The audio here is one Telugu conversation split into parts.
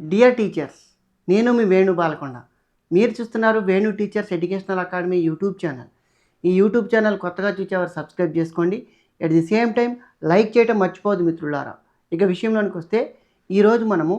డియర్ టీచర్స్ నేను మీ వేణు బాలకొండ. మీరు చూస్తున్నారు Venu teachers educational academy YouTube channel ఈ యూట్యూబ్ ఛానల్ కొత్తగా చూసేవారు సబ్స్క్రైబ్ చేసుకోండి. At the same time like చేయటం మర్చిపోదు మిత్రులారా. ఇక విషయంలోనికి వస్తే ఈరోజు మనము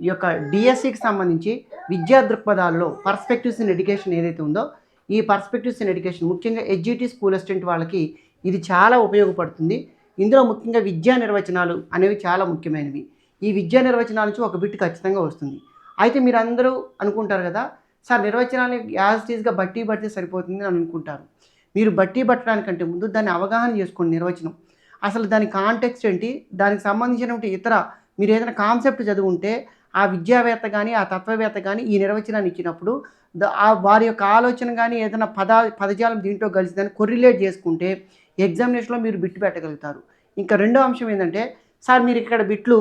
ఈ యొక్క డిఎస్సికి సంబంధించి విద్యా దృక్పథాల్లో పర్స్పెక్టివ్స్ ఇన్ ఎడ్యుకేషన్ ఏదైతే ఉందో ఈ పర్స్పెక్టివ్స్ ఇన్ ఎడ్యుకేషన్ ముఖ్యంగా ఎడ్జిటీ స్కూల్ అసిస్టెంట్ వాళ్ళకి ఇది చాలా ఉపయోగపడుతుంది. ఇందులో ముఖ్యంగా విద్యా నిర్వచనాలు అనేవి చాలా ముఖ్యమైనవి. ఈ విద్యా నిర్వచనాల నుంచి ఒక బిట్ ఖచ్చితంగా వస్తుంది. అయితే మీరు అందరూ అనుకుంటారు కదా సార్ నిర్వచనాన్ని యాజ్ టీజ్గా బట్టి పడితే సరిపోతుంది అని అనుకుంటారు. మీరు బట్టి పట్టడానికంటే ముందు దాన్ని అవగాహన చేసుకోండి నిర్వచనం. అసలు దాని కాంటెక్స్ట్ ఏంటి? దానికి సంబంధించినటువంటి ఇతర మీరు ఏదైనా కాన్సెప్ట్ చదువుంటే ఆ విద్యావేత్త కానీ ఆ తత్వవేత్త కానీ ఈ నిర్వచనాన్ని ఇచ్చినప్పుడు ఆ వారి యొక్క ఆలోచన కానీ ఏదైనా పద పదజాలం దీంట్లో కలిసి దాన్ని కొరిలేట్ చేసుకుంటే ఎగ్జామినేషన్లో మీరు బిట్టు పెట్టగలుగుతారు. ఇంకా రెండో అంశం ఏంటంటే సార్ మీరు ఇక్కడ బిట్లు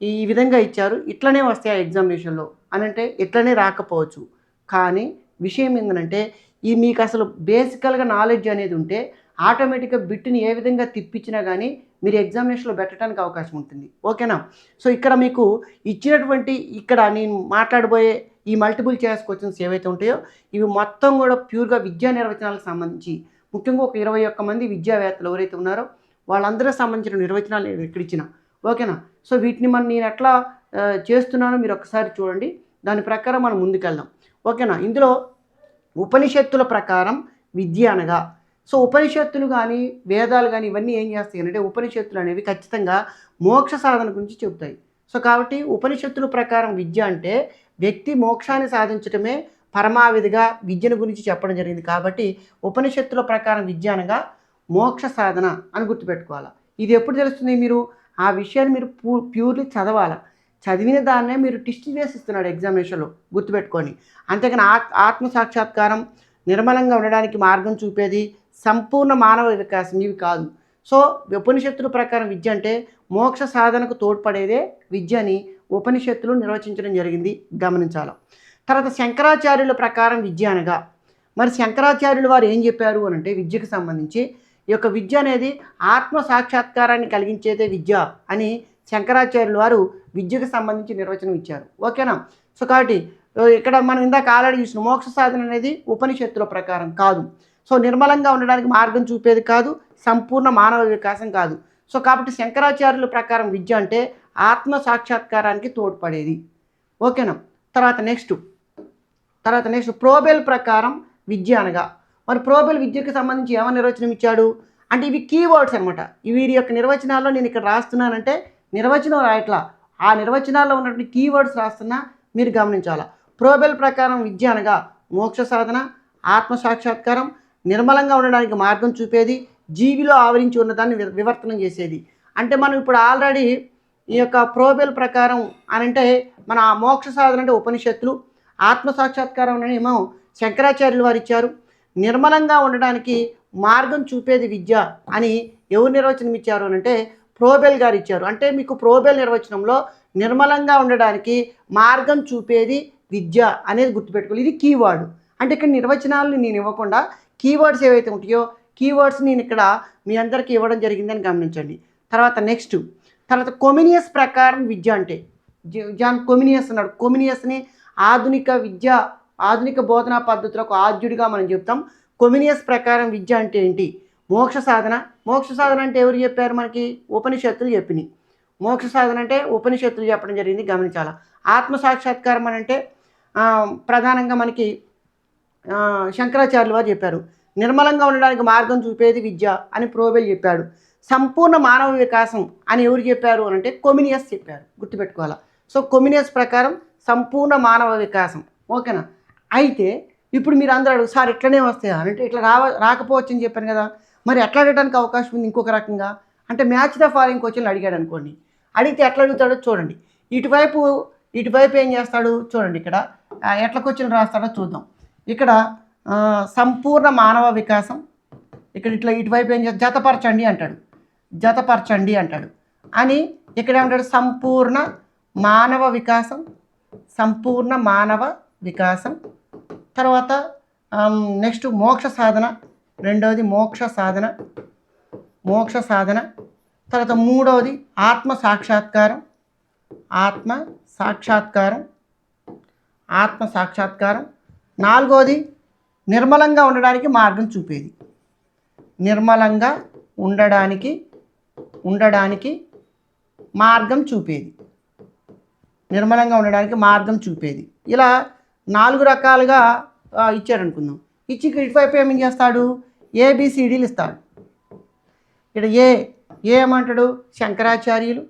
ఈ విధంగా ఇచ్చారు. ఇట్లనే వస్తాయి ఆ ఎగ్జామినేషన్లో అని అంటే ఇట్లనే రాకపోవచ్చు. కానీ విషయం ఏంటంటే ఈ మీకు అసలు బేసికల్గా నాలెడ్జ్ అనేది ఉంటే ఆటోమేటిక్గా బిట్ని ఏ విధంగా తిప్పించినా కానీ మీరు ఎగ్జామినేషన్లో పెట్టడానికి అవకాశం ఉంటుంది. ఓకేనా? సో ఇక్కడ మీకు ఇచ్చినటువంటి ఇక్కడ నేను మాట్లాడబోయే ఈ మల్టిపుల్ చాయిస్ క్వశ్చన్స్ ఏవైతే ఉంటాయో ఇవి మొత్తం కూడా ప్యూర్గా విద్యా నిర్వచనాలకు సంబంధించి. ముఖ్యంగా ఒక ఇరవై ఒక్క మంది విద్యావేత్తలు ఎవరైతే ఉన్నారో వాళ్ళందరూ సంబంధించిన నిర్వచనాలు నేను ఇక్కడ ఇచ్చిన. ఓకేనా? సో వీటిని మనం నేను ఎట్లా చేస్తున్నానో మీరు ఒకసారి చూడండి. దాని ప్రకారం మనం ముందుకెళ్దాం. ఓకేనా? ఇందులో ఉపనిషత్తుల ప్రకారం విద్య అనగా సో ఉపనిషత్తులు కానీ వేదాలు కానీ ఇవన్నీ ఏం చేస్తాయి అంటే ఉపనిషత్తులు అనేవి ఖచ్చితంగా మోక్ష సాధన గురించి చెబుతాయి. సో కాబట్టి ఉపనిషత్తుల ప్రకారం విద్య అంటే వ్యక్తి మోక్షాన్ని సాధించడమే పరమావిధిగా విద్యను గురించి చెప్పడం జరిగింది. కాబట్టి ఉపనిషత్తుల ప్రకారం విద్య అనగా మోక్ష సాధన అని గుర్తుపెట్టుకోవాలి. ఇది ఎప్పుడు తెలుస్తుంది మీరు? ఆ విషయాన్ని మీరు పూ ప్యూర్లీ చదవాలి? చదివిన దాన్నే మీరు టెస్ట్ చేసి ఇస్తున్నాడు ఎగ్జామినేషన్లో గుర్తుపెట్టుకొని. అంతేకాని ఆత్ ఆత్మ సాక్షాత్కారం నిర్మలంగా ఉండడానికి మార్గం చూపేది సంపూర్ణ మానవ వికాసం ఇవి కాదు. సో ఉపనిషత్తుల ప్రకారం విద్య అంటే మోక్ష సాధనకు తోడ్పడేదే విద్య అని ఉపనిషత్తులు నిర్వచించడం జరిగింది. గమనించాలి. తర్వాత శంకరాచార్యుల ప్రకారం విద్య అనగా మరి శంకరాచార్యులు వారు ఏం చెప్పారు అని అంటే విద్యకు సంబంధించి ఈ యొక్క విద్య అనేది ఆత్మ సాక్షాత్కారాన్ని కలిగించేదే విద్య అని శంకరాచార్యులు వారు విద్యకు సంబంధించి నిర్వచనం ఇచ్చారు. ఓకేనా? సో కాబట్టి ఇక్కడ మనం ఇందాక ఆల్రెడీ చూసిన మోక్ష సాధన అనేది ఉపనిషత్తుల ప్రకారం కాదు. సో నిర్మలంగా ఉండడానికి మార్గం చూపేది కాదు సంపూర్ణ మానవ వికాసం కాదు. సో కాబట్టి శంకరాచార్యుల ప్రకారం విద్య అంటే ఆత్మ సాక్షాత్కారానికి తోడ్పడేది. ఓకేనా? తర్వాత నెక్స్ట్. తర్వాత నెక్స్ట్ ప్రోబెల్ ప్రకారం విద్య అనగా మరి ప్రోబెల్ విద్యకు సంబంధించి ఏమైనా నిర్వచనం ఇచ్చాడు? అంటే ఇవి కీవర్డ్స్ అనమాట వీరి యొక్క నిర్వచనాల్లో నేను ఇక్కడ రాస్తున్నానంటే నిర్వచనం రాయట్లా. ఆ నిర్వచనాల్లో ఉన్నటువంటి కీవర్డ్స్ రాస్తున్నా మీరు గమనించాలా. ప్రోబెల్ ప్రకారం విద్య అనగా మోక్ష సాధన ఆత్మ సాక్షాత్కారం నిర్మలంగా ఉండడానికి మార్గం చూపేది జీవిలో ఆవరించి ఉన్నదాన్ని వి- వివర్తనం చేసేది. అంటే మనం ఇప్పుడు ఆల్రెడీ ఈ యొక్క ప్రోబెల్ ప్రకారం అని అంటే మన ఆ మోక్ష సాధన అంటే ఉపనిషత్తులు ఆత్మ సాక్షాత్కారం అని ఏమో శంకరాచార్యులు వారు ఇచ్చారు. నిర్మలంగా ఉండడానికి మార్గం చూపేది విద్య అని ఎవరు నిర్వచనం ఇచ్చారు అని అంటే ప్రోబెల్ గారు ఇచ్చారు. అంటే మీకు ప్రోబెల్ నిర్వచనంలో నిర్మలంగా ఉండడానికి మార్గం చూపేది విద్య అనేది గుర్తుపెట్టుకోవాలి. ఇది కీవర్డ్. అంటే ఇక్కడ నిర్వచనాలను నేను ఇవ్వకుండా కీవర్డ్స్ ఏవైతే ఉంటాయో కీవర్డ్స్ నేను ఇక్కడ మీ అందరికీ ఇవ్వడం జరిగిందని గమనించండి. తర్వాత నెక్స్ట్. తర్వాత కొమినియస్ ప్రకారం విద్య అంటే జాన్ కొమినియస్ అన్నాడు. కొమినియస్ని ఆధునిక విద్య ఆధునిక బోధనా పద్ధతులకు ఆద్యుడిగా మనం చెప్తాం. కొమినియస్ ప్రకారం విద్య అంటే ఏంటి? మోక్ష సాధన. మోక్ష సాధన అంటే ఎవరు చెప్పారు మనకి? ఉపనిషత్తులు చెప్పినాయి మోక్ష సాధన అంటే ఉపనిషత్తులు చెప్పడం జరిగింది గమనించాల? ఆత్మ సాక్షాత్కారం అని అంటే ప్రధానంగా మనకి శంకరాచార్యులు వారు చెప్పారు. నిర్మలంగా ఉండడానికి మార్గం చూపేది విద్య అని ప్రోబెల్ చెప్పాడు. సంపూర్ణ మానవ వికాసం అని ఎవరు చెప్పారు అని అంటే కొమినియస్ చెప్పారు. గుర్తుపెట్టుకోవాలా? సో కొమినియస్ ప్రకారం సంపూర్ణ మానవ వికాసం. ఓకేనా? అయితే ఇప్పుడు మీరు అందరూ అడుగు సార్ ఇట్లనే వస్తాయా? అంటే ఇట్లా రావ రాకపోవచ్చు అని చెప్పాను కదా మరి ఎట్లా అడగడానికి అవకాశం ఉంది ఇంకొక రకంగా? అంటే మ్యాచ్ ద ఫాలోయింగ్ క్వశ్చన్లు అడిగాడు అనుకోండి. అడిగితే ఎట్లా అడుగుతాడో చూడండి. ఇటువైపు ఇటువైపు ఏం చేస్తాడు చూడండి ఇక్కడ. ఎట్ల క్వశ్చన్ రాస్తాడో చూద్దాం. ఇక్కడ సంపూర్ణ మానవ వికాసం. ఇక్కడ ఇట్లా ఇటువైపు ఏం చేస్తా జతపరచండి అంటాడు. జతపరచండి అంటాడు. అని ఇక్కడ ఏమంటాడు? సంపూర్ణ మానవ వికాసం. సంపూర్ణ మానవ వికాసం. తర్వాత నెక్స్ట్ మోక్ష సాధన రెండవది మోక్ష సాధన మోక్ష సాధన తర్వాత మూడవది ఆత్మ సాక్షాత్కారం ఆత్మ సాక్షాత్కారం ఆత్మ సాక్షాత్కారం. నాలుగవది నిర్మలంగా ఉండడానికి మార్గం చూపేది. నిర్మలంగా ఉండడానికి ఉండడానికి మార్గం చూపేది. నిర్మలంగా ఉండడానికి మార్గం చూపేది. ఇలా నాలుగు రకాలుగా ఆ, ఇచ్చాడు అనుకుందాం ఇచ్చి ఇక్కడ ఇటువైపు ఏం చేస్తాడు? ఏబిసిడీలు ఇస్తాడు. ఇక్కడ ఏ ఏ ఏమంటాడు? శంకరాచార్యులు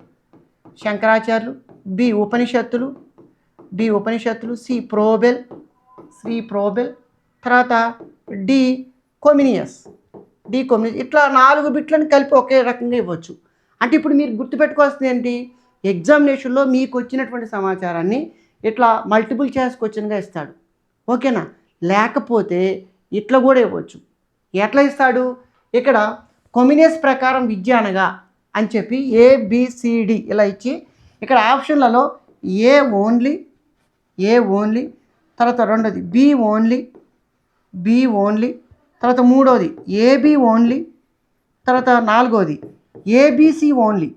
శంకరాచార్యులు బి ఉపనిషత్తులు డి ఉపనిషత్తులు సి ప్రోబెల్ శ్రీ ప్రోబెల్ తర్వాత డి కొమినియస్. D Comenius. ఇట్లా నాలుగు బిట్లను కలిపి ఒకే రకంగా ఇవ్వచ్చు. అంటే ఇప్పుడు మీరు గుర్తుపెట్టుకోవాల్సింది ఏంటి? ఎగ్జామినేషన్లో మీకు వచ్చినటువంటి సమాచారాన్ని ఇట్లా మల్టిపుల్ చాయిస్ క్వశ్చన్గా ఇస్తాడు. ఓకేనా? లేకపోతే ఇట్లా కూడా ఇవ్వచ్చు. ఎట్లా ఇస్తాడు? ఇక్కడ కొమినియస్ ప్రకారం విద్య అనగా అని చెప్పి ఏబిసిడి ఇలా ఇచ్చి ఇక్కడ ఆప్షన్లలో ఏ ఓన్లీ ఏ ఓన్లీ తర్వాత రెండోది బి ఓన్లీ బి ఓన్లీ తర్వాత మూడోది ఏబి ఓన్లీ తర్వాత నాలుగోది ఏబిసి ఓన్లీ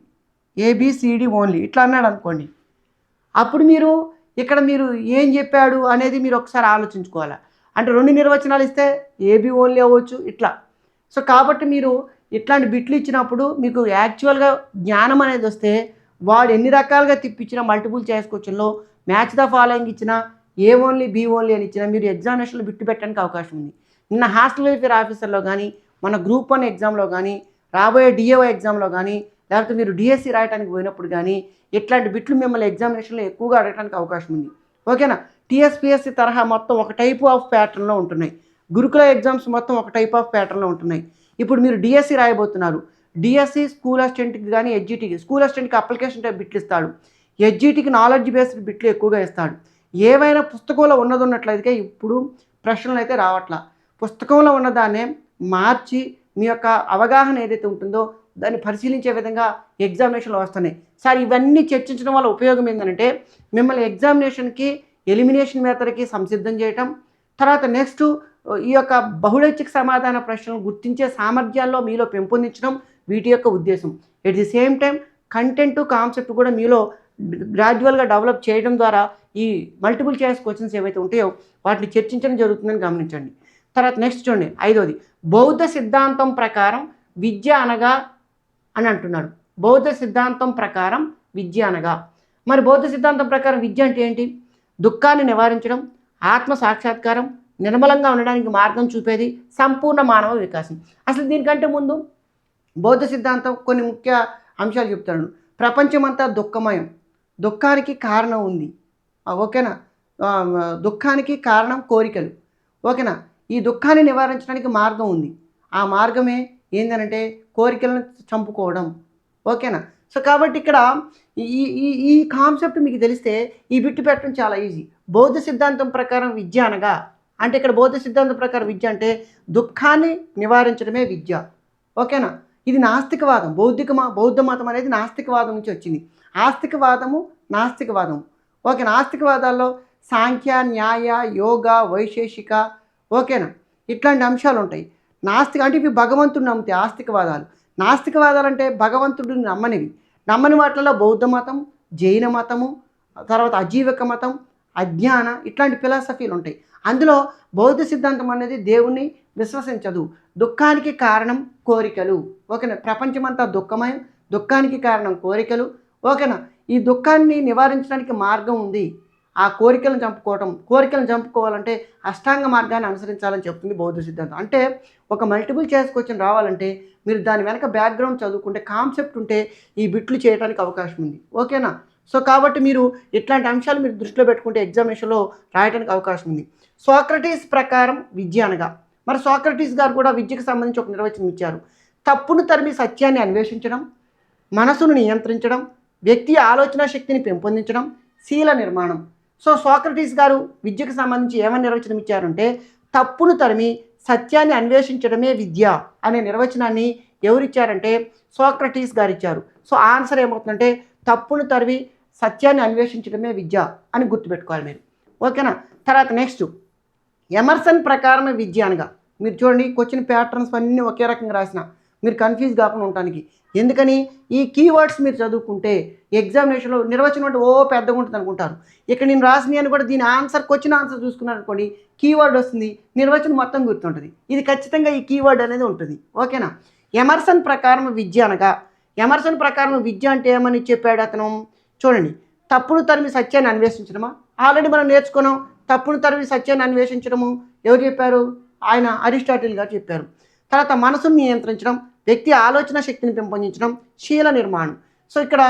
ఏబిసిడి ఓన్లీ ఇట్లా అన్నాడు అనుకోండి. అప్పుడు మీరు ఇక్కడ మీరు ఏం చెప్పాడు అనేది మీరు ఒకసారి ఆలోచించుకోవాలి? అంటే రెండు నిర్వచనాలు ఇస్తే ఏబి ఓన్లీ అవ్వచ్చు ఇట్లా. సో కాబట్టి మీరు ఇట్లాంటి బిట్లు ఇచ్చినప్పుడు మీకు యాక్చువల్గా జ్ఞానం అనేది వస్తే వాడు ఎన్ని రకాలుగా తిప్పించినా మల్టిపుల్ చాయిస్ క్వశ్చన్లో మ్యాచ్ ద ఫాలోయింగ్ ఇచ్చినా ఏ ఓన్లీ బి ఓన్లీ అని ఇచ్చినా మీరు ఎగ్జామినేషన్లో బిట్టు పెట్టడానికి అవకాశం ఉంది. నిన్న హాస్టల్ వెల్ఫేర్ ఆఫీసర్లో కానీ మన గ్రూప్ వన్ ఎగ్జామ్లో కానీ రాబోయే డిఏఓ ఎగ్జామ్లో కానీ లేకపోతే మీరు డిఎస్సి రాయడానికి పోయినప్పుడు కానీ ఇట్లాంటి బిట్లు మిమ్మల్ని ఎగ్జామినేషన్లో ఎక్కువగా అడగడానికి అవకాశం ఉంది. ఓకేనా? టీఎస్పిఎస్సి తరహా మొత్తం ఒక టైప్ ఆఫ్ ప్యాటర్న్లో ఉంటున్నాయి. గురుకుల ఎగ్జామ్స్ మొత్తం ఒక టైప్ ఆఫ్ ప్యాటర్న్లో ఉంటున్నాయి. ఇప్పుడు మీరు డిఎస్సి రాయబోతున్నారు. డిఎస్సి స్కూల్ అసిస్టెంట్కి కానీ ఎడ్జిటీకి స్కూల్ అసిస్టెంట్కి అప్లికేషన్ టైప్ బిట్లు ఇస్తాడు. ఎడ్జిటీకి నాలెడ్జ్ బేస్డ్ బిట్లు ఎక్కువగా ఇస్తాడు. ఏవైనా పుస్తకంలో ఉన్నది ఉన్నట్లయితే ఇప్పుడు ప్రశ్నలు అయితే రావట్లా. పుస్తకంలో ఉన్నదాన్నే మార్చి మీ యొక్క అవగాహన ఏదైతే ఉంటుందో దాన్ని పరిశీలించే విధంగా ఎగ్జామినేషన్లు వస్తున్నాయి. సార్ ఇవన్నీ చర్చించడం వల్ల ఉపయోగం ఏంటంటే మిమ్మల్ని ఎగ్జామినేషన్కి ఎలిమినేషన్ మెథడ్కి సంసిద్ధం చేయటం తర్వాత నెక్స్ట్ ఈ యొక్క బహుళైచ్ఛిక సమాధాన ప్రశ్నలు గుర్తించే సామర్థ్యాల్లో మీలో పెంపొందించడం వీటి యొక్క ఉద్దేశం. At the same time content concept కూడా మీలో గ్రాడ్యువల్గా డెవలప్ చేయడం ద్వారా ఈ మల్టిపుల్ చాయిస్ క్వశ్చన్స్ ఏవైతే ఉంటాయో వాటిని చర్చించడం జరుగుతుందని గమనించండి. తర్వాత నెక్స్ట్ చూడండి ఐదోది బౌద్ధ సిద్ధాంతం ప్రకారం విద్య అనగా అని అంటున్నాడు. బౌద్ధ సిద్ధాంతం ప్రకారం విద్య అనగా. మరి బౌద్ధ సిద్ధాంతం ప్రకారం విద్య అంటే ఏంటి? దుఃఖాన్ని నివారించడం ఆత్మ సాక్షాత్కారం నిర్మలంగా ఉండడానికి మార్గం చూపేది సంపూర్ణ మానవ వికాసం. అసలు దీనికంటే ముందు బౌద్ధ సిద్ధాంతం కొన్ని ముఖ్య అంశాలు చెప్తాను ప్రపంచమంతా దుఃఖమయం. దుఃఖానికి కారణం ఉంది. ఓకేనా? దుఃఖానికి కారణం కోరికలు. ఓకేనా? ఈ దుఃఖాన్ని నివారించడానికి మార్గం ఉంది. ఆ మార్గమే ఏంటంటే కోరికలను చంపుకోవడం. ఓకేనా? సో కాబట్టి ఇక్కడ ఈ ఈ ఈ కాన్సెప్ట్ మీకు తెలిస్తే ఈ బిట్టు పెట్టడం చాలా ఈజీ. బౌద్ధ సిద్ధాంతం ప్రకారం విద్య అనగా అంటే ఇక్కడ బౌద్ధ సిద్ధాంతం ప్రకారం విద్య అంటే దుఃఖాన్ని నివారించడమే విద్య. ఓకేనా? ఇది నాస్తికవాదం. బౌద్ధిక మా బౌద్ధ మతం అనేది నాస్తికవాదం నుంచి వచ్చింది. ఆస్తికవాదము నాస్తికవాదం. ఓకే నాస్తికవాదాల్లో సాంఖ్య న్యాయ యోగ వైశేషిక ఓకేనా? ఇట్లాంటి అంశాలు ఉంటాయి నాస్తిక అంటే ఇవి భగవంతుడు నమ్ముతాయి ఆస్తికవాదాలు. నాస్తికవాదాలు అంటే భగవంతుడిని నమ్మనివి. నమ్మని వాటిలో బౌద్ధ మతం జైన మతము తర్వాత అజీవక మతం అజ్ఞాన ఇట్లాంటి ఫిలాసఫీలు ఉంటాయి. అందులో బౌద్ధ సిద్ధాంతం అనేది దేవుణ్ణి విశ్వసించదు. దుఃఖానికి కారణం కోరికలు. ఓకేనా? ప్రపంచమంతా దుఃఖమయం. దుఃఖానికి కారణం కోరికలు. ఓకేనా? ఈ దుఃఖాన్ని నివారించడానికి మార్గం ఉంది. ఆ కోరికలను చంపుకోవటం కోరికలను చంపుకోవాలంటే అష్టాంగ మార్గాన్ని అనుసరించాలని చెప్తుంది బౌద్ధ సిద్ధాంతం. అంటే ఒక మల్టిపుల్ చాయిస్ క్వశ్చన్ రావాలంటే మీరు దాని వెనక బ్యాక్గ్రౌండ్ చదువుకుంటే కాన్సెప్ట్ ఉంటే ఈ బిట్లు చేయడానికి అవకాశం ఉంది. ఓకేనా? సో కాబట్టి మీరు ఇట్లాంటి అంశాలు మీరు దృష్టిలో పెట్టుకుంటే ఎగ్జామినేషన్లో రాయడానికి అవకాశం ఉంది. సోక్రటీస్ ప్రకారం విద్య అనగా మరి సోక్రటీస్ గారు కూడా విద్యకు సంబంధించి ఒక నిర్వచనం ఇచ్చారు. తప్పును తరిమి సత్యాన్ని అన్వేషించడం మనసును నియంత్రించడం వ్యక్తి ఆలోచన శక్తిని పెంపొందించడం శీల నిర్మాణం. సో సోక్రటీస్ గారు విద్యకు సంబంధించి ఏమని నిర్వచనం ఇచ్చారంటే తప్పును తరిమి సత్యాన్ని అన్వేషించడమే విద్య అనే నిర్వచనాన్ని ఎవరిచ్చారంటే సోక్రటీస్ గారు ఇచ్చారు సో ఆన్సర్ ఏమవుతుందంటే తప్పును తరివి సత్యాన్ని అన్వేషించడమే విద్య అని గుర్తుపెట్టుకోవాలి మీరు. ఓకేనా? తర్వాత నెక్స్ట్. ఎమర్సన్ ప్రకారమే విద్య అనగా మీరు చూడండి క్వశ్చన్ ప్యాటర్న్స్ అన్నీ ఒకే రకంగా రాసిన. మీరు కన్ఫ్యూజ్ కాకుండా ఉండటానికి. ఎందుకని? ఈ కీవర్డ్స్ మీరు చదువుకుంటే ఎగ్జామినేషన్లో నిర్వచనం అంటే ఓ పెద్దగా ఉంటుంది అనుకుంటారు. ఇక్కడ నేను రాసిన అని కూడా దీని ఆన్సర్కి వచ్చిన ఆన్సర్ చూసుకున్నాను అనుకోండి కీవర్డ్ వస్తుంది నిర్వచనం మొత్తం గుర్తుంటుంది. ఇది ఖచ్చితంగా ఈ కీవర్డ్ అనేది ఉంటుంది. ఓకేనా ఎమర్సన్ ప్రకారం విద్య అనగా ఎమర్సన్ ప్రకారం విద్య అంటే ఏమని చెప్పాడు అతను? చూడండి తప్పును తరిమి సత్యాన్ని అన్వేషించడమా? ఆల్రెడీ మనం నేర్చుకున్నాం తప్పును తరిమి సత్యాన్ని అన్వేషించడము. ఎవరు చెప్పారు? ఆయన అరిస్టాటిల్ గారు చెప్పారు. తర్వాత మనసును నియంత్రించడం వ్యక్తి ఆలోచన శక్తిని పెంపొందించడం శీల నిర్మాణం. సో ఇక్కడ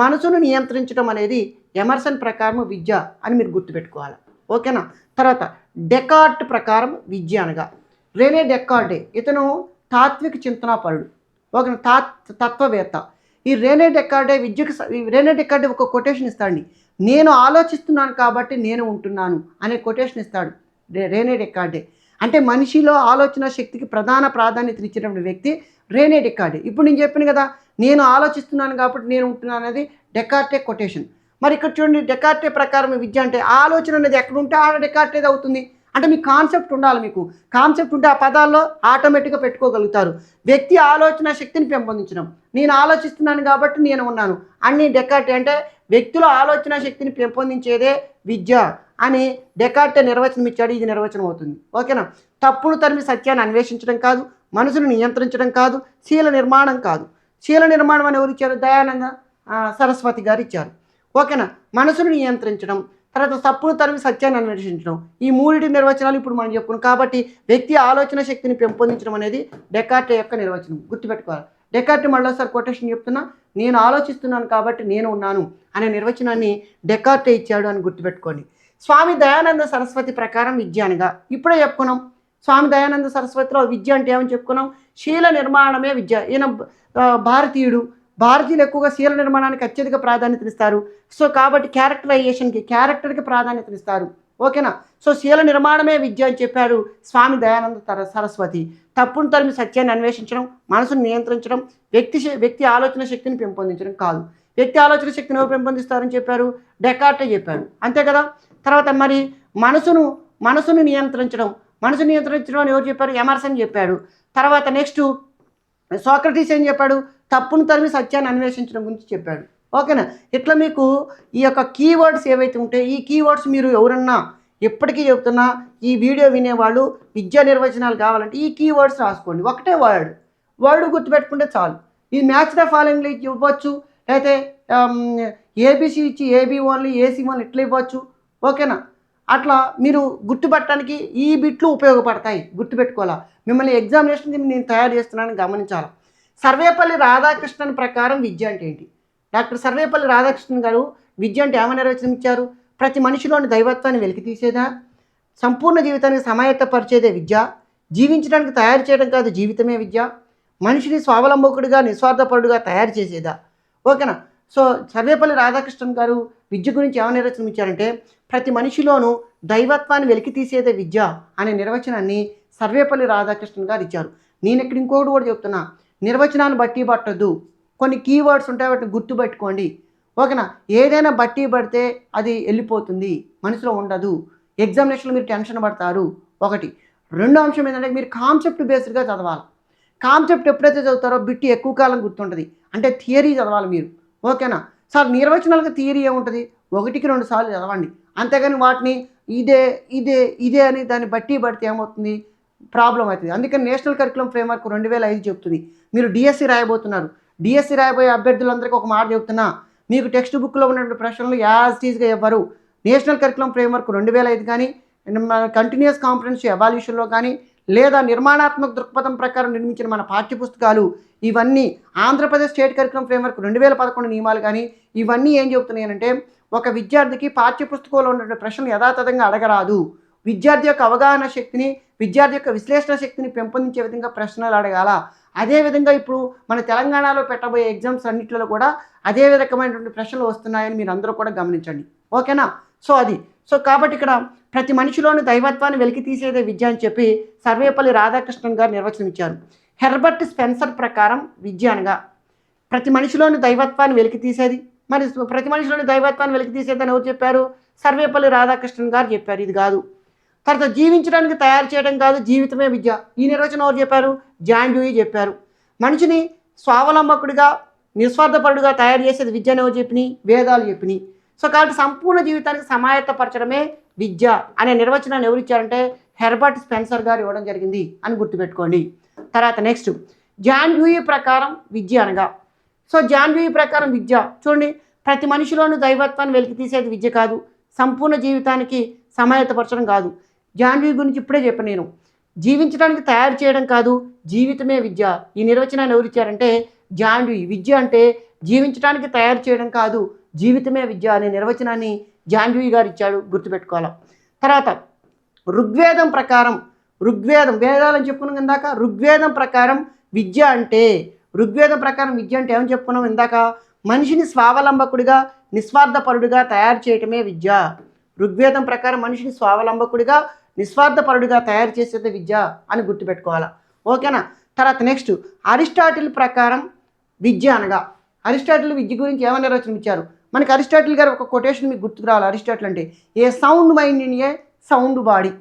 మనసును నియంత్రించడం అనేది ఎమర్సన్ ప్రకారం విద్య అని మీరు గుర్తుపెట్టుకోవాలి. ఓకేనా? తర్వాత డెకార్ట్ ప్రకారం విద్య అనగా రేనే డెకార్డే ఇతను తాత్విక చింతనాపరుడు. ఒక తాత్ తత్వవేత్త. ఈ రేనే డెకార్డే విద్యకు రేనే డెకార్డే ఒక కొటేషన్ ఇస్తాడండి. నేను ఆలోచిస్తున్నాను కాబట్టి నేను ఉంటున్నాను అనే కొటేషన్ ఇస్తాడు. రేనే డెకార్డే. అంటే మనిషిలో ఆలోచన శక్తికి ప్రధాన ప్రాధాన్యత ఇచ్చినటువంటి వ్యక్తి రేనే డెకార్డ్. ఇప్పుడు నేను చెప్పాను కదా నేను ఆలోచిస్తున్నాను కాబట్టి నేను ఉంటున్నాను అనేది డెకార్టే కొటేషన్. మరి ఇక్కడ చూడండి డెకార్టే ప్రకారం విద్య అంటే ఆలోచన అనేది ఎక్కడ ఉంటే ఆడ డెకార్టేది అవుతుంది. అంటే మీకు కాన్సెప్ట్ ఉండాలి మీకు. కాన్సెప్ట్ ఉంటే ఆ పదాల్లో ఆటోమేటిక్గా పెట్టుకోగలుగుతారు. వ్యక్తి ఆలోచన శక్తిని పెంపొందించడం. నేను ఆలోచిస్తున్నాను కాబట్టి నేను ఉన్నాను. అన్ని డెకార్టే అంటే వ్యక్తుల ఆలోచన శక్తిని పెంపొందించేదే విద్య. అని డెకార్టే నిర్వచనం ఇచ్చాడు ఇది నిర్వచనం అవుతుంది. ఓకేనా? తప్పును తరిమి సత్యాన్ని అన్వేషించడం కాదు మనసును నియంత్రించడం కాదు శీల నిర్మాణం కాదు. శీల నిర్మాణం అని ఎవరు ఇచ్చారు? దయానంద సరస్వతి గారు ఇచ్చారు. ఓకేనా? మనసును నియంత్రించడం తర్వాత తప్పును తరిమి సత్యాన్ని అన్వేషించడం ఈ మూడిటి నిర్వచనాలు ఇప్పుడు మనం చెప్పుకున్నాం. కాబట్టి వ్యక్తి ఆలోచన శక్తిని పెంపొందించడం అనేది డెకార్టే యొక్క నిర్వచనం. గుర్తుపెట్టుకోవాలి. డెకార్ట్ మళ్ళీసారి కొటేషన్ చెప్తున్నా నేను ఆలోచిస్తున్నాను కాబట్టి నేను ఉన్నాను అనే నిర్వచనాన్ని డెకార్టే ఇచ్చాడు అని గుర్తుపెట్టుకోండి. స్వామి దయానంద సరస్వతి ప్రకారం విద్య అనగా ఇప్పుడే చెప్పుకున్నాం. స్వామి దయానంద సరస్వతిలో విద్య అంటే ఏమని చెప్పుకున్నాం? శీల నిర్మాణమే విద్య. ఈయన భారతీయుడు. భారతీయులు ఎక్కువగా శీల నిర్మాణానికి అత్యధిక ప్రాధాన్యతనిస్తారు సో కాబట్టి క్యారెక్టరైజేషన్కి క్యారెక్టర్కి ప్రాధాన్యతనిస్తారు ఓకేనా? సో శీల నిర్మాణమే విద్య అని చెప్పాడు స్వామి దయానంద సరస్వతి. తప్పును తరిమి సత్యాన్ని అన్వేషించడం మనసును నియంత్రించడం వ్యక్తి వ్యక్తి ఆలోచన శక్తిని పెంపొందించడం కాదు. వ్యక్తి ఆలోచన శక్తిని ఎవరు పెంపొందిస్తారని చెప్పారు? డెకార్టే చెప్పాడు అంతే కదా? తర్వాత మరి మనసును మనసును నియంత్రించడం. మనసు నియంత్రించడం అని ఎవరు చెప్పారు? ఎమర్సన్ చెప్పాడు. తర్వాత నెక్స్ట్ సోక్రటీస్ ఏం చెప్పాడు? తప్పును తరిమి సత్యాన్ని అన్వేషించడం గురించి చెప్పాడు. ఓకేనా? ఇట్లా మీకు ఈ యొక్క కీవర్డ్స్ ఏవైతే ఉంటాయో ఈ కీవర్డ్స్ మీరు ఎవరన్నా ఎప్పటికీ చెప్తున్నా ఈ వీడియో వినేవాళ్ళు విద్యా నిర్వచనాలు కావాలంటే ఈ కీవర్డ్స్ రాసుకోండి. ఒకటే వర్డ్ వర్డ్ గుర్తుపెట్టుకుంటే చాలు. ఈ మ్యాచ్ ద ఫాలోయింగ్లో ఇవ్వచ్చు. లేకపోతే ఏబిసి um, ఇచ్చి A B only A C only ఇట్లా ఇవ్వచ్చు. ఓకేనా? అట్లా మీరు గుర్తుపట్టడానికి ఈ బిట్లు ఉపయోగపడతాయి. గుర్తుపెట్టుకోవాలా? మిమ్మల్ని ఎగ్జామినేషన్ నేను తయారు చేస్తున్నానని గమనించాలి? సర్వేపల్లి రాధాకృష్ణన్ ప్రకారం విద్య అంటే ఏంటి? డాక్టర్ సర్వేపల్లి రాధాకృష్ణన్ గారు విద్య అంటే ఏమని నిర్వచనం ఇచ్చారు? ప్రతి మనిషిలోని దైవత్వాన్ని వెలికి తీసేదా? సంపూర్ణ జీవితానికి సమాయత్తపరిచేదే విద్య? జీవించడానికి తయారు చేయడం కాదు జీవితమే విద్య? మనిషిని స్వావలంబకుడిగా నిస్వార్థపరుడుగా తయారు చేసేదా? ఓకేనా? సో సర్వేపల్లి రాధాకృష్ణన్ గారు విద్య గురించి ఏమని నిర్వచనం ఇచ్చారంటే ప్రతి మనిషిలోనూ దైవత్వాన్ని వెలికి తీసేదే విద్య అనే నిర్వచనాన్ని సర్వేపల్లి రాధాకృష్ణన్ గారు ఇచ్చారు. నేను ఇక్కడ ఇంకోటి కూడా చెప్తున్నా. నిర్వచనాన్ని బట్టి పట్టద్దు. కొన్ని కీవర్డ్స్ ఉంటాయి వాటిని గుర్తుపెట్టుకోండి. ఓకేనా? ఏదైనా బట్టి పడితే అది వెళ్ళిపోతుంది. మనసులో ఉండదు. ఎగ్జామినేషన్లో మీరు టెన్షన్ పడతారు. ఒకటి. రెండో అంశం ఏంటంటే మీరు కాన్సెప్ట్ బేస్డ్గా చదవాలి. కాన్సెప్ట్ ఎప్పుడైతే చదువుతారో బిట్టి ఎక్కువ కాలం గుర్తుంటుంది. అంటే థియరీ చదవాలి మీరు. ఓకేనా? సార్ నిర్వచనాలకు థియరీ ఏముంటుంది? ఒకటికి రెండు సార్లు చదవండి. అంతేగాని వాటిని ఇదే ఇదే ఇదే అని దాన్ని బట్టి పడితే ఏమవుతుంది? ప్రాబ్లం అవుతుంది. అందుకని నేషనల్ కరికులం ఫ్రేమ్వర్క్ రెండు వేల ఐదు చెప్తుంది. మీరు డిఎస్సి రాయబోతున్నారు. డిఎస్సి రాయబోయే అభ్యర్థులందరికీ ఒక మాట చెప్తున్నా. మీకు టెక్స్ట్ బుక్లో ఉన్నటువంటి ప్రశ్నలు యాజ్ టీజ్గా ఇవ్వరు నేషనల్ కరికులం ఫ్రేమ్వర్క్ రెండు వేల ఐదు కానీ కంటిన్యూస్ కాంఫరెన్స్ ఎవాల్యూషన్లో కానీ లేదా నిర్మాణాత్మక దృక్పథం ప్రకారం నిర్మించిన మన పాఠ్యపుస్తకాలు ఇవన్నీ ఆంధ్రప్రదేశ్ స్టేట్ కరికులం ఫ్రేమ్వర్క్ రెండు వేల పదకొండు నియమాలు కానీ ఇవన్నీ ఏం చెబుతున్నాయంటే ఒక విద్యార్థికి పాఠ్యపుస్తకంలో ఉన్నటువంటి ప్రశ్నలు యథాతథంగా అడగరాదు. విద్యార్థి యొక్క అవగాహన శక్తిని విద్యార్థి యొక్క విశ్లేషణ శక్తిని పెంపొందించే విధంగా ప్రశ్నలు అడగాల. అదేవిధంగా ఇప్పుడు మన తెలంగాణలో పెట్టబోయే ఎగ్జామ్స్ అన్నింటిలో కూడా అదే రకమైనటువంటి ప్రశ్నలు వస్తున్నాయని మీరు అందరూ కూడా గమనించండి. ఓకేనా? సో అది. సో కాబట్టి ఇక్కడ ప్రతి మనిషిలోని దైవత్వాన్ని వెలికి తీసేదే విద్య అని చెప్పి సర్వేపల్లి రాధాకృష్ణన్ గారు నిర్వచనం ఇచ్చారు. హెర్బర్ట్ స్పెన్సర్ ప్రకారం విద్య అనగా ప్రతి మనిషిలోని దైవత్వాన్ని వెలికి తీసేది మరి ప్రతి మనిషిలోని దైవత్వాన్ని వెలికి తీసేది ఎవరు చెప్పారు? సర్వేపల్లి రాధాకృష్ణన్ గారు చెప్పారు ఇది కాదు. తర్వాత జీవించడానికి తయారు చేయడం కాదు జీవితమే విద్య. ఈ నిర్వచనం ఎవరు చెప్పారు? జాన్ డ్యూయి చెప్పారు. మనిషిని స్వావలంబకుడిగా నిస్వార్థపరుడుగా తయారు చేసేది విద్య అని చెప్పినాయి వేదాలు చెప్పినాయి సో కాబట్టి సంపూర్ణ జీవితానికి సమాయత్తపరచడమే విద్య అనే నిర్వచనాన్ని ఎవరు ఇచ్చారంటే హెర్బర్ట్ స్పెన్సర్ గారు ఇవ్వడం జరిగింది అని గుర్తుపెట్టుకోండి. తర్వాత నెక్స్ట్ జాన్ డ్యూయి ప్రకారం విద్య అనగా సో జాన్వీ ప్రకారం విద్య. చూడండి ప్రతి మనిషిలోనూ దైవత్వాన్ని వెలికి తీసేది విద్య కాదు. సంపూర్ణ జీవితానికి సమాయత్తపరచడం కాదు. జాన్వీ గురించి ఇప్పుడే చెప్పాను నేను. జీవించడానికి తయారు చేయడం కాదు జీవితమే విద్య. ఈ నిర్వచనాన్ని ఎవరు ఇచ్చారంటే విద్య అంటే జీవించడానికి తయారు చేయడం కాదు జీవితమే విద్య అనే నిర్వచనాన్ని జాన్వి గారు ఇచ్చాడు గుర్తుపెట్టుకోవాలి. తర్వాత ఋగ్వేదం ప్రకారం ఋగ్వేదం వేదాలని చెప్పుకున్నాం ఇందాక ఋగ్వేదం ప్రకారం విద్య అంటే ఋగ్వేదం ప్రకారం విద్య అంటే ఏమని చెప్పుకున్నాం? ఇందాక మనిషిని స్వావలంబకుడిగా నిస్వార్థపరుడిగా తయారు చేయటమే విద్య. ఋగ్వేదం ప్రకారం మనిషిని స్వావలంబకుడిగా నిస్వార్థపరుడిగా తయారు చేసేది విద్య అని గుర్తుపెట్టుకోవాలి? ఓకేనా? తర్వాత నెక్స్ట్ అరిస్టాటిల్ ప్రకారం విద్య అనగా అరిస్టాటిల్ విద్య గురించి ఏమైనా నిర్వచనం ఇచ్చారు మనకి అరిస్టాటిల్ గారు ఒక కొటేషన్ మీకు గుర్తుకు రావాలి? అరిస్టాటిల్ అంటే a sound mind in a sound body?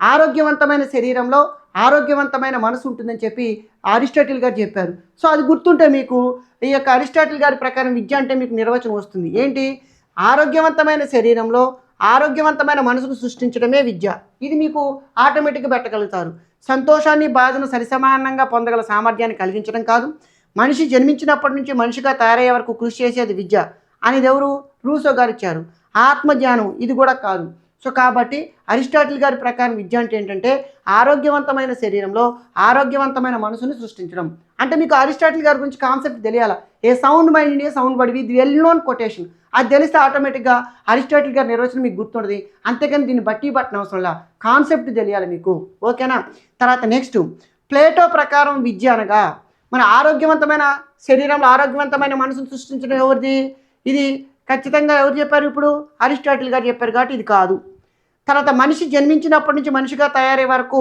ఆరోగ్యవంతమైన శరీరంలో ఆరోగ్యవంతమైన మనసు ఉంటుందని చెప్పి అరిస్టాటిల్ గారు చెప్పారు. సో అది గుర్తుంటే మీకు ఈ యొక్క అరిస్టాటిల్ గారి ప్రకారం విద్య అంటే మీకు నిర్వచనం వస్తుంది. ఏంటి? ఆరోగ్యవంతమైన శరీరంలో ఆరోగ్యవంతమైన మనసును సృష్టించడమే విద్య. ఇది మీకు ఆటోమేటిక్గా పెట్టగలుగుతారు. సంతోషాన్ని బాధను సరిసమానంగా పొందగల సామర్థ్యాన్ని కలిగించడం కాదు. మనిషి జన్మించినప్పటి నుంచి మనిషిగా తయారయ్యే వరకు కృషి చేసేది విద్య. అనేది ఎవరు? రూసో గారు ఇచ్చారు. ఆత్మజ్ఞానం ఇది కూడా కాదు. సో కాబట్టి అరిస్టాటిల్ గారి ప్రకారం విద్య అంటే ఏంటంటే ఆరోగ్యవంతమైన శరీరంలో ఆరోగ్యవంతమైన మనసుని సృష్టించడం. అంటే మీకు అరిస్టాటిల్ గారి గురించి concept తెలియాలా? A sound mind a sound body ఇది వెల్ నోన్ కొటేషన్ అది తెలిస్తే ఆటోమేటిక్గా అరిస్టాటిల్ గారి నిర్వచనం మీకు గుర్తుంటుంది. అంతేకాని దీన్ని బట్టి పట్టిన అవసరంలా కాన్సెప్ట్ తెలియాలి మీకు? ఓకేనా తర్వాత నెక్స్ట్ ప్లేటో ప్రకారం విద్య అనగా మన ఆరోగ్యవంతమైన శరీరంలో ఆరోగ్యవంతమైన మనసును సృష్టించడం ఎవరిది? ఇది ఖచ్చితంగా ఎవరు చెప్పారు ఇప్పుడు? అరిస్టాటిల్ గారు చెప్పారు కాబట్టి ఇది కాదు. తర్వాత మనిషి జన్మించినప్పటి నుంచి మనిషిగా తయారయ్యే వరకు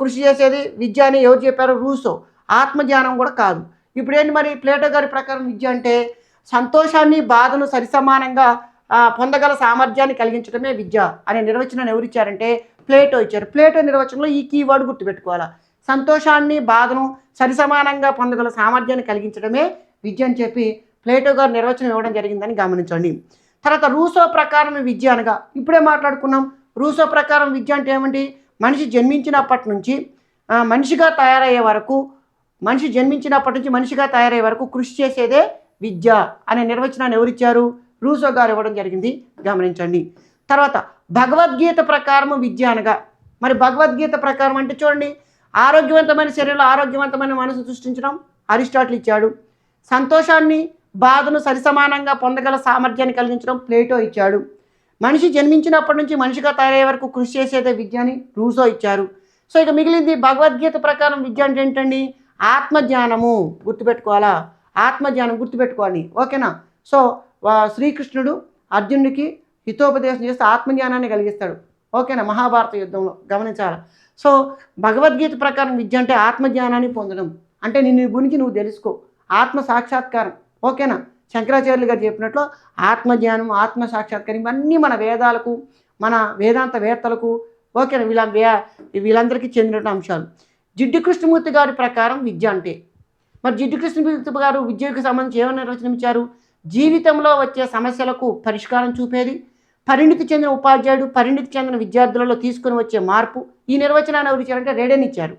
కృషి చేసేది విద్య అని ఎవరు చెప్పారు రూసో. ఆత్మజ్ఞానం కూడా కాదు. ఇప్పుడు ఏంటి మరి ప్లేటో గారి ప్రకారం విద్య అంటే సంతోషాన్ని బాధను సరిసమానంగా పొందగల సామర్థ్యాన్ని కలిగించడమే విద్య అనే నిర్వచనాన్ని ఎవరు ఇచ్చారంటే ప్లేటో ఇచ్చారు. ప్లేటో నిర్వచనంలో ఈ కీవర్డ్ గుర్తుపెట్టుకోవాలి. సంతోషాన్ని బాధను సరిసమానంగా పొందగల సామర్థ్యాన్ని కలిగించడమే విద్య అని చెప్పి ప్లేటో గారు నిర్వచనం ఇవ్వడం జరిగిందని గమనించండి. తర్వాత రూసో ప్రకారం విద్య అనగా ఇప్పుడే మాట్లాడుకున్నాం. రూసో ప్రకారం విద్య అంటే ఏమండి? మనిషి జన్మించినప్పటి నుంచి మనిషిగా తయారయ్యే వరకు మనిషి జన్మించినప్పటి నుంచి మనిషిగా తయారయ్యే వరకు కృషి చేసేదే విద్య అనే నిర్వచనాన్ని ఎవరిచ్చారు? రూసో గారు ఇవ్వడం జరిగింది. గమనించండి. తర్వాత భగవద్గీత ప్రకారం విద్య అనగా మరి భగవద్గీత ప్రకారం అంటే చూడండి. ఆరోగ్యవంతమైన శరీరంలో ఆరోగ్యవంతమైన మనసు సృష్టించడం అరిస్టాటిల్ ఇచ్చాడు. సంతోషాన్ని బాధను సరిసమానంగా పొందగల సామర్థ్యాన్ని కలిగించడం ప్లేటో ఇచ్చాడు. మనిషి జన్మించినప్పటి నుంచి మనిషిగా తయారయ్యే వరకు కృషి చేసేదే విద్యని రూసో ఇచ్చారు. సో ఇక మిగిలింది భగవద్గీత ప్రకారం విద్య అంటే ఏంటండి? ఆత్మజ్ఞానము. గుర్తుపెట్టుకోవాలా? ఆత్మజ్ఞానం గుర్తుపెట్టుకోవాలి. ఓకేనా? సో శ్రీకృష్ణుడు అర్జునుడికి హితోపదేశం చేస్తే ఆత్మజ్ఞానాన్ని కలిగిస్తాడు. ఓకేనా? మహాభారత యుద్ధంలో గమనించాలి? సో భగవద్గీత ప్రకారం విద్య అంటే ఆత్మజ్ఞానాన్ని పొందడం. అంటే నిన్ను గురించి నువ్వు తెలుసుకో. ఆత్మ సాక్షాత్కారం. ఓకేనా? శంకరాచార్యులు గారు చెప్పినట్లు ఆత్మజ్ఞానం ఆత్మ సాక్షాత్కారం ఇవన్నీ మన వేదాలకు మన వేదాంత వేత్తలకు ఓకేనా? వీళ్ళ వీళ్ళందరికీ చెందిన అంశాలు. జిడ్డు కృష్ణమూర్తి గారి ప్రకారం విద్య అంటే మరి జిడ్డు కృష్ణమూర్తి గారు విద్యకు సంబంధించి ఏమైనా నిర్వచనమిచ్చారు? జీవితంలో వచ్చే సమస్యలకు పరిష్కారం చూపేది పరిణితి చెందిన ఉపాధ్యాయుడు పరిణితి చెందిన విద్యార్థులలో తీసుకొని వచ్చే మార్పు ఈ నిర్వచనాన్ని ఎవరు ఇచ్చారంటే రేడన్ ఇచ్చారు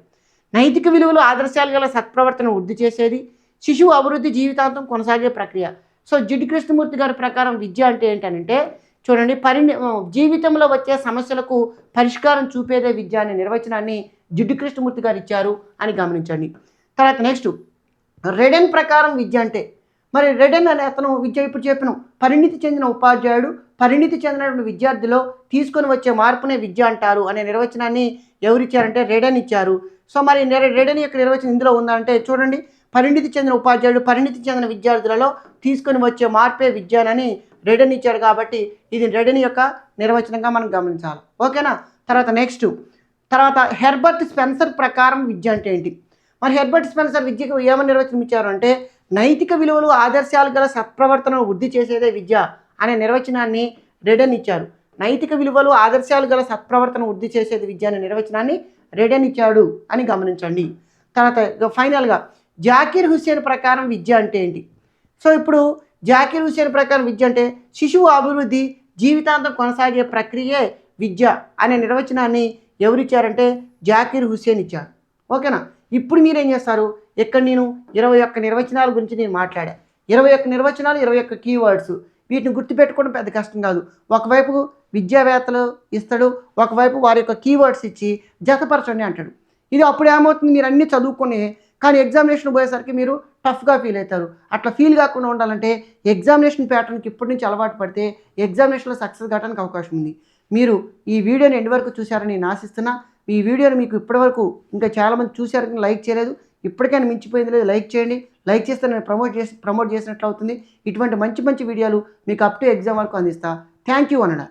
నైతిక విలువలు ఆదర్శాలు గల సత్ప్రవర్తన వృద్ధి చేసేది శిశువు అభివృద్ధి జీవితాంతం కొనసాగే ప్రక్రియ. సో జిడ్డు కృష్ణమూర్తి గారి ప్రకారం విద్య అంటే ఏంటనంటే చూడండి పరిణి జీవితంలో వచ్చే సమస్యలకు పరిష్కారం చూపేదే విద్య అనే నిర్వచనాన్ని జిడ్డు కృష్ణమూర్తి గారు ఇచ్చారు అని గమనించండి. తర్వాత నెక్స్ట్ రెడెన్ ప్రకారం విద్య అంటే మరి రెడెన్ అనే అతను విద్య ఇప్పుడు చెప్పిన. పరిణితి చెందిన ఉపాధ్యాయుడు పరిణితి చెందినటువంటి విద్యార్థిలో తీసుకొని వచ్చే మార్పునే విద్య అంటారు అనే నిర్వచనాన్ని ఎవరు ఇచ్చారంటే రెడెన్ ఇచ్చారు. సో మరి రెడెన్ యొక్క నిర్వచనం ఇందులో ఉందంటే చూడండి పరిణితి చెందిన ఉపాధ్యాయుడు పరిణితి చెందిన విద్యార్థులలో తీసుకొని వచ్చే మార్పే విద్యానని రెడెన్ ఇచ్చాడు కాబట్టి ఇది రెడెన్ యొక్క నిర్వచనంగా మనం గమనించాలి. ఓకేనా? తర్వాత నెక్స్ట్. తర్వాత హెర్బర్ట్ స్పెన్సర్ ప్రకారం విద్య అంటే ఏంటి? మరి హెర్బర్ట్ స్పెన్సర్ విద్యకు ఏమని నిర్వచనం ఇచ్చారు అంటే నైతిక విలువలు ఆదర్శాలు గల సత్ప్రవర్తనను వృద్ధి చేసేదే విద్య అనే నిర్వచనాన్ని రెడెన్ ఇచ్చారు. నైతిక విలువలు ఆదర్శాలు గల సత్ప్రవర్తన వృద్ధి చేసేది విద్య అనే నిర్వచనాన్ని రెడెన్ ఇచ్చాడు అని గమనించండి. తర్వాత ఫైనల్గా జాకీర్ హుస్సేన్ ప్రకారం విద్య అంటే ఏంటి? సో ఇప్పుడు జాకీర్ హుస్సేన్ ప్రకారం విద్య అంటే శిశువు అభివృద్ధి జీవితాంతం కొనసాగే ప్రక్రియే విద్య అనే నిర్వచనాన్ని ఎవరిచ్చారంటే జాకీర్ హుస్సేన్ ఇచ్చారు. ఓకేనా? ఇప్పుడు మీరేం చేస్తారు? ఇక్కడ నేను ఇరవై ఒక్క నిర్వచనాల గురించి నేను మాట్లాడా. ఇరవై ఒక్క నిర్వచనాలు ఇరవై ఒక్క కీవర్డ్స్ వీటిని గుర్తుపెట్టుకోవడం పెద్ద కష్టం కాదు. ఒకవైపు విద్యావేత్తలు ఇస్తాడు ఒకవైపు వారి యొక్క కీవర్డ్స్ ఇచ్చి జతపరచండి అంటాడు. ఇది అప్పుడు ఏమవుతుంది? మీరు అన్నీ చదువుకునే కానీ ఎగ్జామినేషన్ పోయేసరికి మీరు టఫ్గా ఫీల్ అవుతారు. అట్లా ఫీల్ కాకుండా ఉండాలంటే ఎగ్జామినేషన్ ప్యాటర్న్కి ఇప్పటి నుంచి అలవాటు పడితే ఎగ్జామినేషన్లో సక్సెస్ కావడానికి అవకాశం ఉంది. మీరు ఈ వీడియోని ఎండ్ వరకు చూశారని నేను ఆశిస్తున్నా. ఈ వీడియోని మీకు ఇప్పటివరకు ఇంకా చాలామంది చూశారని లైక్ చేయలేదు. ఇప్పటికైనా మించిపోయింది లేదు. లైక్ చేయండి. లైక్ చేస్తే నేను ప్రమోట్ చేసి ప్రమోట్ చేసినట్లు అవుతుంది. ఇటువంటి మంచి మంచి వీడియోలు మీకు అప్ టు ఎగ్జామ్ వరకు అందిస్తా. Thank you అనడా.